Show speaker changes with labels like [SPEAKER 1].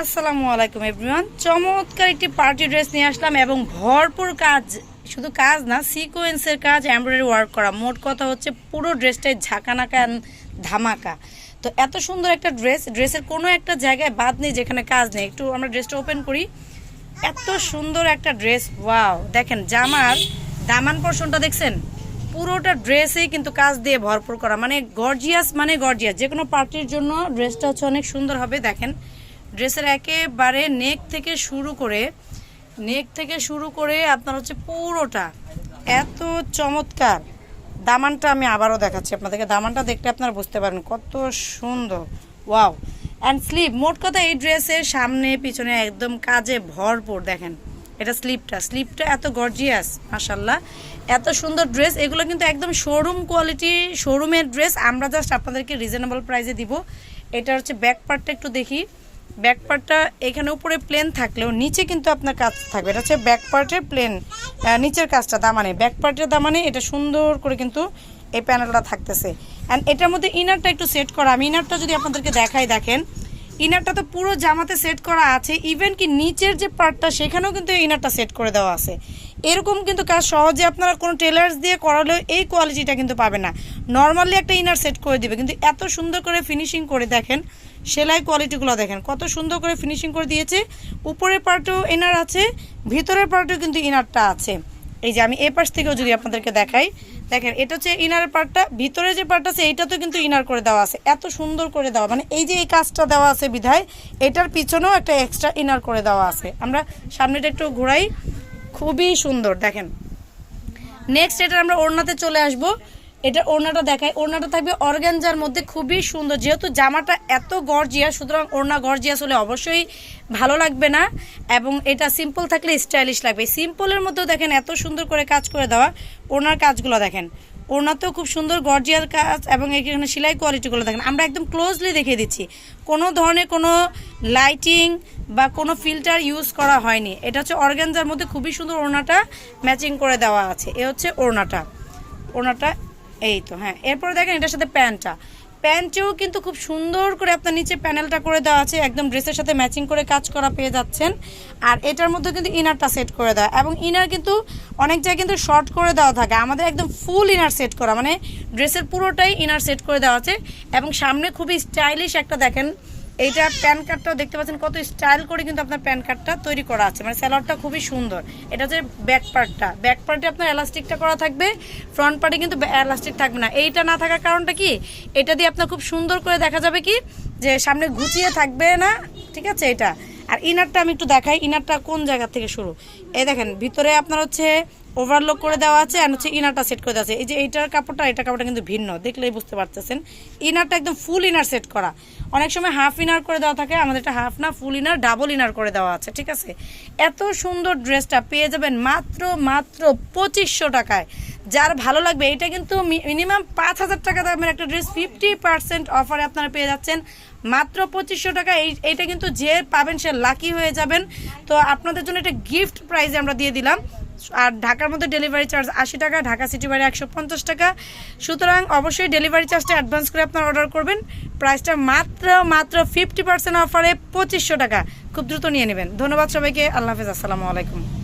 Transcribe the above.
[SPEAKER 1] আসসালামু আলাইকুম এভরিওয়ান চমৎকার একটি পার্টি ড্রেস নিয়ে আসলাম এবং ভরপুর কাজ, শুধু কাজ না সিকোয়েন্সের কাজ এমব্রয়ডারি ওয়ার্ক করা। মোট কথা হচ্ছে পুরো ড্রেসটাই ঝাঁকানাকা ধামাকা। তো এত সুন্দর একটা ড্রেস ড্রেসের কোনো একটা জায়গায় বাদ নেই যেখানে কাজ নেই। একটু আমরা ড্রেসটা ওপেন করি। এত সুন্দর একটা ড্রেস ওয়াও দেখেন, জামার দামান পোর্শনটা দেখছেন? পুরোটা ড্রেসেই কিন্তু কাজ দিয়ে ভরপুর করা। মানে গর্জিয়াস মানে গর্জিয়াস যে কোনো পার্টির জন্য ড্রেসটা হচ্ছে অনেক সুন্দর হবে, দেখেন। ড্রেসের একেবারে নেক থেকে শুরু করে নেক থেকে শুরু করে আপনার হচ্ছে পুরোটা এত চমৎকার। দামানটা আমি আবারও দেখাচ্ছি আপনাদেরকে। দামানটা দেখতে আপনারা বুঝতে পারেন কত সুন্দর। ওয়াও অ্যান্ড স্লিভ মোট কথা এই ড্রেসের সামনে, পিছনে একদম কাজে ভরপুর, দেখেন। এটা স্লিপটা স্লিপটা এত গর্জিয়াস মাসাল্লাহ এত সুন্দর ড্রেস, এগুলো কিন্তু একদম শোরুম কোয়ালিটি শোরুমের ড্রেস। আমরা জাস্ট আপনাদেরকে রিজনেবল প্রাইসে দিব। এটা হচ্ছে ব্যাক পার্টটা একটু দেখি। ব্যাক পার্টটা এখানে উপরে প্লেন থাকলেও নিচে কিন্তু আপনার কাজ থাকবে। এটা হচ্ছে ব্যাক পার্টের প্লেন নিচের কাজটা দামানে। ব্যাক পার্টের দামানে এটা সুন্দর করে কিন্তু এই প্যানেলটা থাকতেছে। অ্যান্ড এটার মধ্যে ইনারটা একটু সেট করা। আমি ইনারটা যদি আপনাদেরকে দেখাই, দেখেন ইনারটা তো পুরো জামাতে সেট করা আছে। ইভেন কি নিচের যে পার্টটা, সেখানেও কিন্তু ইনারটা সেট করে দেওয়া আছে। এরকম কিন্তু কাজ সহজে আপনারা কোনো টেলার্স দিয়ে করালেও এই কোয়ালিটিটা কিন্তু পাবে না। নর্মালি একটা ইনার সেট করে দিবে, কিন্তু এত সুন্দর করে ফিনিশিং করে দেখেন, সেলাই কোয়ালিটিগুলো দেখেন, কত সুন্দর করে ফিনিশিং করে দিয়েছে। উপরের পার্টেও ইনার আছে, ভিতরের পার্টেও কিন্তু ইনারটা আছে। এই যে আমি এ পাশ থেকেও যদি আপনাদেরকে দেখাই, দেখেন, এটা হচ্ছে ইনার পার্টটা ভিতরে যে পার্ট আছে, এইটাতেও কিন্তু ইনার করে দেওয়া আছে। এত সুন্দর করে দেওয়া মানে এই যে এই কাজটা দেওয়া আছে বিধায়, এটার পিছনেও একটা এক্সট্রা ইনার করে দেওয়া আছে। আমরা সামনেটা একটু ঘোরাই, খুবই সুন্দর, দেখেন। নেক্সট এটা আমরা ওড়নাতে চলে আসব। এটা ওড়নাটা দেখায়। ওড়নাটা থাকবে অর্গ্যানজার মধ্যে, খুবই সুন্দর। যেহেতু জামাটা এত গর্জিয়াস সুতরাং ওড়না গর্জিয়াস হলে অবশ্যই ভালো লাগবে না। এবং এটা সিম্পল থাকলে স্টাইলিশ লাগবে। সিম্পলের মধ্যেও দেখেন এত সুন্দর করে কাজ করে দেওয়া ওড়নার কাজগুলো দেখেন। ওড়নাতেও খুব সুন্দর গর্জিয়ার কাজ এবং এখানে সেলাই কোয়ালিটিগুলো দেখেন। আমরা একদম ক্লোজলি দেখিয়ে দিচ্ছি। কোনো ধরনের কোনো লাইটিং বা কোনো ফিল্টার ইউজ করা হয়নি। এটা হচ্ছে অর্গ্যানজার মধ্যে খুবই সুন্দর ওড়নাটা ম্যাচিং করে দেওয়া আছে। এ হচ্ছে ওড়নাটা। ওড়নাটা এই তো হ্যাঁ। এরপরে দেখেন এটার সাথে প্যান্টটা প্যান্টেও কিন্তু খুব সুন্দর করে আপনার নিচে প্যানেলটা করে দেওয়া আছে, একদম ড্রেসের সাথে ম্যাচিং করে কাজ করা পেয়ে যাচ্ছেন। আর এটার মধ্যে কিন্তু ইনারটা সেট করে দেওয়া। এবং ইনার কিন্তু অনেক জায়গায় কিন্তু শর্ট করে দেওয়া থাকে। আমাদের একদম ফুল ইনার সেট করা মানে ড্রেসের পুরোটাই ইনার সেট করে দেওয়া আছে। এবং সামনে খুবই স্টাইলিশ একটা দেখেন এইটা প্যান কার্ডটাও দেখতে পাচ্ছেন কত স্টাইল করে কিন্তু আপনার প্যান কার্ডটা তৈরি করা আছে। মানে স্যালোয়ারটা খুবই সুন্দর। এটা যে ব্যাক পার্টটা। ব্যাক পার্টে আপনার এলাস্টিকটা করা থাকবে। ফ্রন্ট পার্টে কিন্তু এলাস্টিক থাকবে না। এইটা না থাকার কারণটা কি? এটা দিয়ে আপনার খুব সুন্দর করে দেখা যাবে কি? যে সামনে ঘুচিয়ে থাকবে না? ঠিক আছে এটা আর ইনারটা আমি একটু দেখাই ইনারটা কোন জায়গা থেকে শুরু? এই দেখেন, ভিতরে আপনার হচ্ছে ওভারলোক করে দেওয়া আছে আর হচ্ছে ইনারটা সেট করে দেওয়া আছে। এই যে এইটার কাপড়টা, এটা কাপড়টা কিন্তু ভিন্ন, দেখলেই বুঝতে পারতেছেন। ইনারটা একদম ফুল ইনার সেট করা। অনেক সময় হাফ ইনার করে দেওয়া থাকে, আমাদের এটা হাফ না ফুল ইনার ডাবল ইনার করে দেওয়া আছে, ঠিক আছে? এত সুন্দর ড্রেসটা পেয়ে যাবেন মাত্র মাত্র পঁচিশশো টাকায়। যার ভালো লাগবে, এটা কিন্তু মিনিমাম পাঁচ হাজার টাকা দামের একটা ড্রেস ফিফটি পার্সেন্ট অফারে আপনারা পেয়ে যাচ্ছেন। মাত্র পঁচিশশো টাকা, এই এইটা কিন্তু যে পাবেন সে লাকি হয়ে যাবেন। তো আপনাদের জন্য এটা গিফট প্রাইজে আমরা দিয়ে দিলাম। আর ঢাকার মধ্যে ডেলিভারি চার্জ আশি টাকা, ঢাকা সিটি বাইরে একশো পঞ্চাশ টাকা। সুতরাং অবশ্যই ডেলিভারি চার্জটা অ্যাডভান্স করে আপনারা অর্ডার করবেন। প্রাইসটা মাত্র মাত্র ফিফটি পার্সেন্ট অফারে পঁচিশশো টাকা। খুব দ্রুত নিয়ে নেবেন। ধন্যবাদ সবাইকে। আল্লাহ হাফেজ। আসসালামু আলাইকুম।